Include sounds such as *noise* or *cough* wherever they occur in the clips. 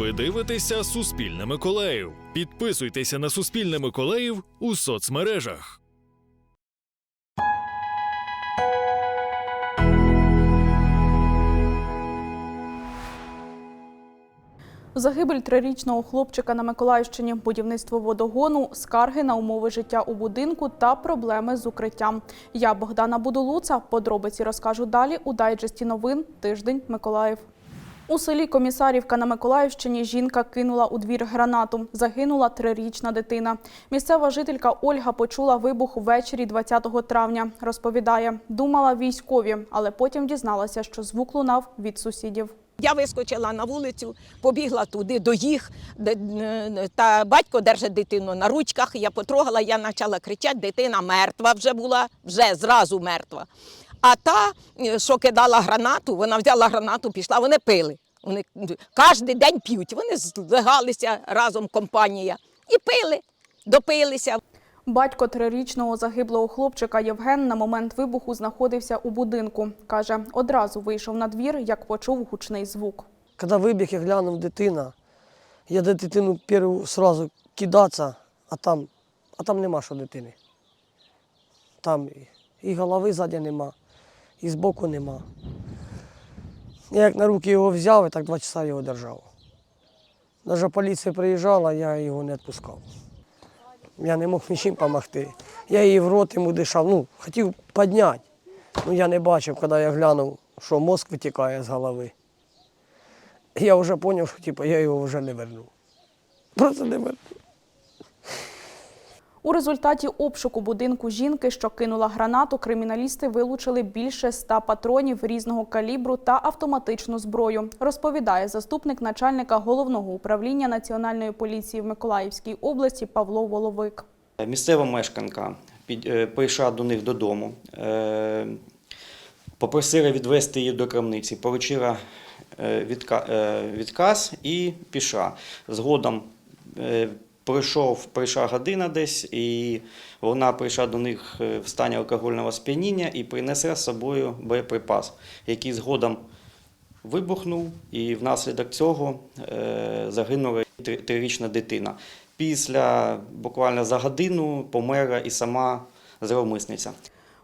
Ви дивитеся Суспільне Миколаїв. Підписуйтеся на Суспільне Миколаїв у соцмережах. Загибель трирічного хлопчика на Миколаївщині, будівництво водогону, скарги на умови життя у будинку та проблеми з укриттям. Я Богдана Будулуца. Подробиці розкажу далі у дайджесті новин Тиждень Миколаїв. У селі Комісарівка на Миколаївщині жінка кинула у двір гранату. Загинула трирічна дитина. Місцева жителька Ольга почула вибух ввечері 20 травня. Розповідає, думала військові, але потім дізналася, що звук лунав від сусідів. Я вискочила на вулицю, побігла туди до їх, е, та батько держить дитину на ручках. Я потрогала, я почала кричати, дитина мертва вже була, вже зразу мертва. А та, е, що кидала гранату, вона взяла гранату, пішла, вони пили. Вони кожен день п'ють. Вони злегалися разом, компанія, і пили, допилися. Батько трирічного загиблого хлопчика Євген на момент вибуху знаходився у будинку. Каже, одразу вийшов на двір, як почув гучний звук. Когда вибіг, я глянув дитина. Я до дитину першу сразу кидатися, а там, а там нема що дитини. Там і, і голови ззаді нема, і збоку нема. Я як на руки його взяв, і так два часа його держав. Навіть поліція приїжджала, я його не відпускав. Я не мог *laughs* нічим допомогти. Я її в рот йому дишав, ну, хотів підняти. Ну я не бачив, коли я глянув, що мозк витікає з голови. Я вже зрозумів, що типу, я його вже не верну. Просто не верну. У результаті обшуку будинку жінки, що кинула гранату, криміналісти вилучили більше ста патронів різного калібру та автоматичну зброю. Розповідає заступник начальника головного управління національної поліції в Миколаївській області Павло Воловик. Місцева мешканка під- е, прийшла до них додому, е, попросила відвести її до крамниці, поручила е, відказ і пішла. Згодом пройшов, прийшла година десь, і вона прийшла до них е, в стані алкогольного сп'яніння і принесла з собою боєприпас, який згодом вибухнув, і внаслідок цього е, загинула трирічна дитина. Після буквально за годину померла і сама зловмисниця.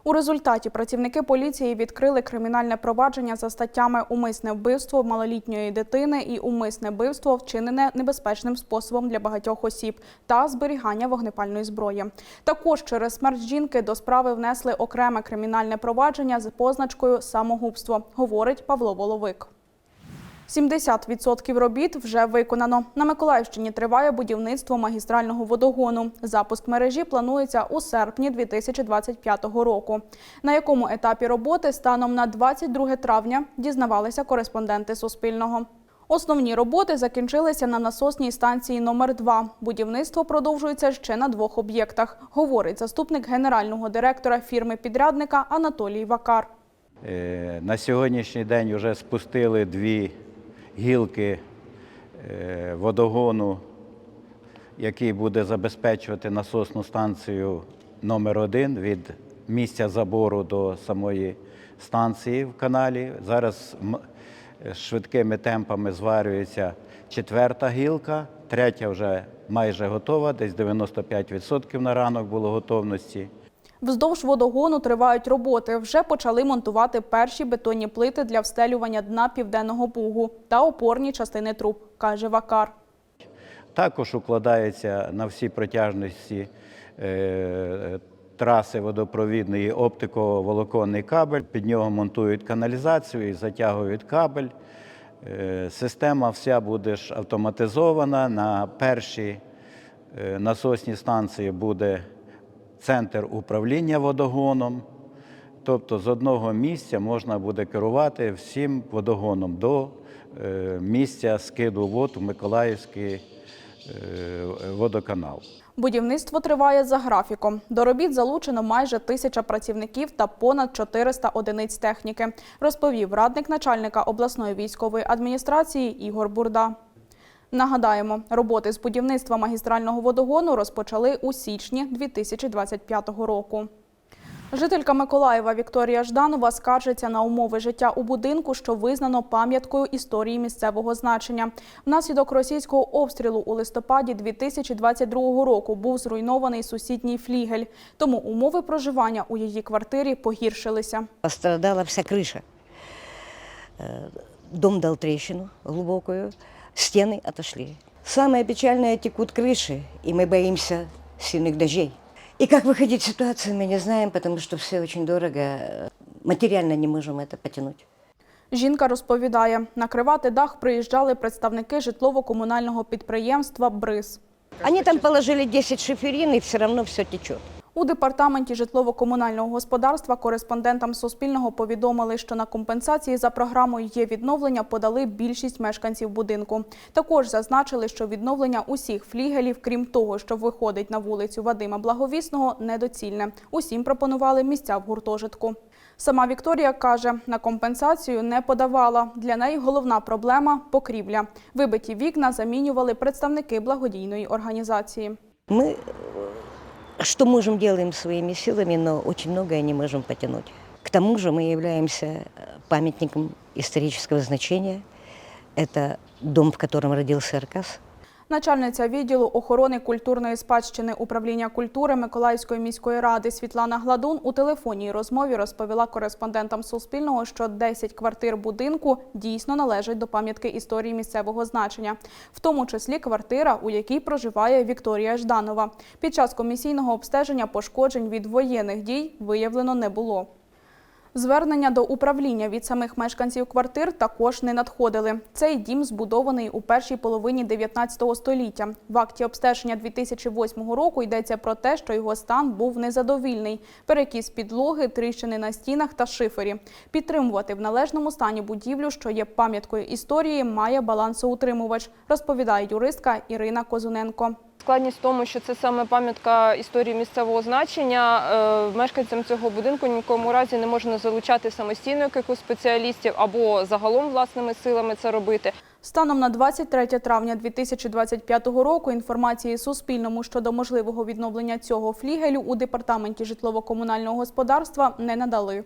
У результаті працівники поліції відкрили кримінальне провадження за статтями умисне вбивство малолітньої дитини і умисне вбивство, вчинене небезпечним способом для багатьох осіб та зберігання вогнепальної зброї. Також через смерть жінки до справи внесли окреме кримінальне провадження з позначкою самогубство, говорить Павло Воловик. 70% робіт вже виконано. На Миколаївщині триває будівництво магістрального водогону. Запуск мережі планується у серпні 2025 року. На якому етапі роботи станом на 22 травня дізнавалися кореспонденти Суспільного. Основні роботи закінчилися на насосній станції номер 2 Будівництво продовжується ще на двох об'єктах, говорить заступник генерального директора фірми-підрядника Анатолій Вакар. Е, На сьогоднішній день вже спустили дві гілки е, водогону, який буде забезпечувати насосну станцію номер 1 від місця забору до самої станції в каналі. Зараз е, швидкими темпами зварюється четверта гілка, третя вже майже готова, десь 95% на ранок було готовності. Вздовж водогону тривають роботи. Вже почали монтувати перші бетонні плити для встелювання дна південного бугу та опорні частини труб, каже Вакар. Також укладається на всій протяжності е, траси водопровідної оптико-волоконний кабель. Під нього монтують каналізацію і затягують кабель. Е, система вся буде автоматизована. На першій е, насосній станції буде центр управління водогоном. Тобто з одного місця можна буде керувати всім водогоном до е, місця скиду вод у Миколаївський е, водоканал. Будівництво триває за графіком. До робіт залучено майже тисяча працівників та понад 400 одиниць техніки, розповів радник начальника обласної військової адміністрації Ігор Бурда. Нагадаємо, роботи з будівництва магістрального водогону розпочали у січні 2025 року. Жителька Миколаєва Вікторія Жданова скаржиться на умови життя у будинку, що визнано пам'яткою історії місцевого значення. Внаслідок російського обстрілу у листопаді 2022 року був зруйнований сусідній флігель. Тому умови проживання у її квартирі погіршилися. Пострадала вся крыша. Э, Дом дал трещину глубокую, стены отошли. Самое печальное текут крыши, и мы боимся сильных дождей. И как выходить из ситуации, мы не знаем, потому что все очень дорого. Э, Материально не можем это потянуть. Жінка розповідає, накривати дах приїжджали представники житлово-комунального підприємства «Бриз». Они там положили 10 шиферин, и все равно все течет. У департаменті житлово-комунального господарства кореспондентам Суспільного повідомили, що на компенсації за програмою є відновлення подали більшість мешканців будинку. Також зазначили, що відновлення усіх флігелів, крім того, що виходить на вулицю Вадима Благовісного, недоцільне. Усім пропонували місця в гуртожитку. Сама Вікторія каже, на компенсацію не подавала. Для неї головна проблема покрівля. Вибиті вікна замінювали представники благодійної організації. Э, что можем, делаем своими силами, но очень многое не можем потянуть. К тому же мы являемся э, памятником исторического значения. Это дом, в котором родился Аркас. Начальниця відділу охорони культурної спадщини управління культури Миколаївської міської ради Світлана Гладун у телефонній розмові розповіла кореспондентам Суспільного, що 10 квартир будинку дійсно належать до пам'ятки історії місцевого значення, в тому числі квартира, у якій проживає Вікторія Жданова. Під час комісійного обстеження пошкоджень від воєнних дій виявлено не було. Звернення до управління від самих мешканців квартир також не надходили. Цей дім збудований у першій половині 19 століття. В акті обстеження 2008 року йдеться про те, що його стан був незадовільний. Перекіс підлоги, тріщини на стінах та шифері. Підтримувати в належному стані будівлю, що є пам'яткою історії, має балансоутримувач, розповідає юристка Ірина Козуненко. Складність в тому, що це саме пам'ятка історії місцевого значення. Е, Мешканцям цього будинку ні в якому разі не можна залучати самостійно якихось спеціалістів або загалом власними силами це робити. Станом на 23 травня 2025 року інформації Суспільному щодо можливого відновлення цього флігелю у департаменті житлово-комунального господарства не надали.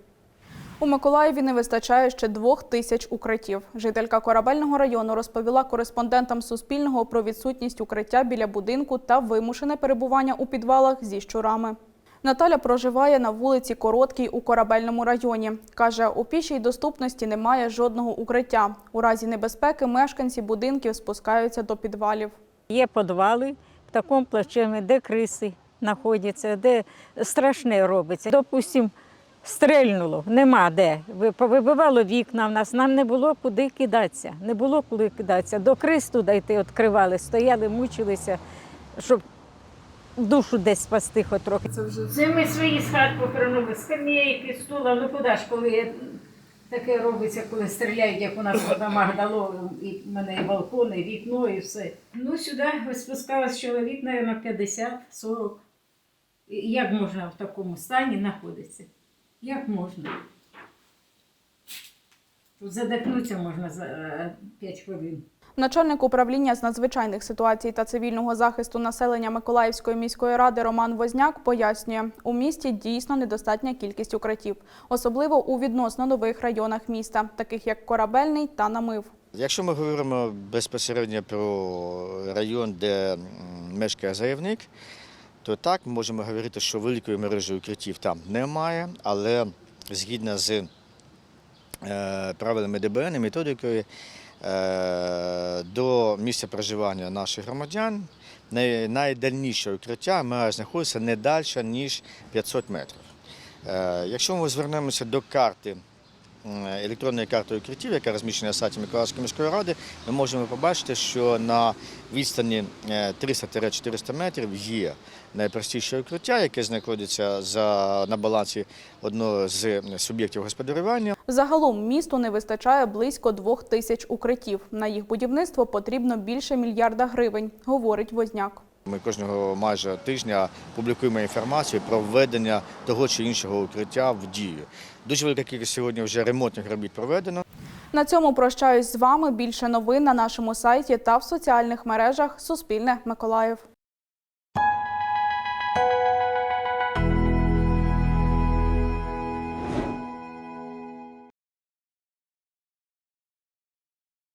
У Миколаєві не вистачає ще двох тисяч укриттів. Жителька корабельного району розповіла кореспондентам Суспільного про відсутність укриття біля будинку та вимушене перебування у підвалах зі щурами. Наталя проживає на вулиці Короткій у корабельному районі. Каже, у пішій доступності немає жодного укриття. У разі небезпеки мешканці будинків спускаються до підвалів. Є підвали в такому плачевні, де криси знаходяться, де страшне робиться. Допустим, стрельнуло, нема де. Ви- Повибивало вікна в нас, нам не було куди кидатися. Не було куди кидатися. До крис туди йти відкривали, стояли, мучилися, щоб душу десь спасти хоч трохи. Це ми свої з хат повернули, скам'яйки, стула, ну куди ж, коли таке робиться, коли стріляють, як у нас в домах дало, і в мене і балкон, і вікно, і все. Ну, сюди ось спускалось чоловік, мабуть, 50-40. Як можна в такому стані знаходитися? Як можна? Тут задихнутися можна за 5 хвилин. Начальник управління з надзвичайних ситуацій та цивільного захисту населення Миколаївської міської ради Роман Возняк пояснює, у місті дійсно недостатня кількість укриттів, особливо у відносно нових районах міста, таких як Корабельний та Намив. Якщо ми говоримо безпосередньо про район, де мешкає заявник, то так ми можемо говорити, що великої мережі укриттів там немає, але згідно з е, правилами ДБН і методикою е, до місця проживання наших громадян найдальніше укриття має знаходитися не далі, ніж 500 метрів. Е, Якщо ми звернемося до карти м, електронної карти укриттів, яка розміщена на сайті Миколаївської міської ради, ми можемо побачити, що на відстані е, 300-400 метрів є найпростіше укриття, яке знаходиться за, на балансі одного з суб'єктів господарювання. Загалом місту не вистачає близько двох тисяч укриттів. На їх будівництво потрібно більше мільярда гривень, говорить Возняк. Ми кожного майже тижня публікуємо інформацію про введення того чи іншого укриття в дію. Дуже велика кількість сьогодні вже ремонтних робіт проведено. На цьому прощаюсь з вами. Більше новин на нашому сайті та в соціальних мережах Суспільне Миколаїв.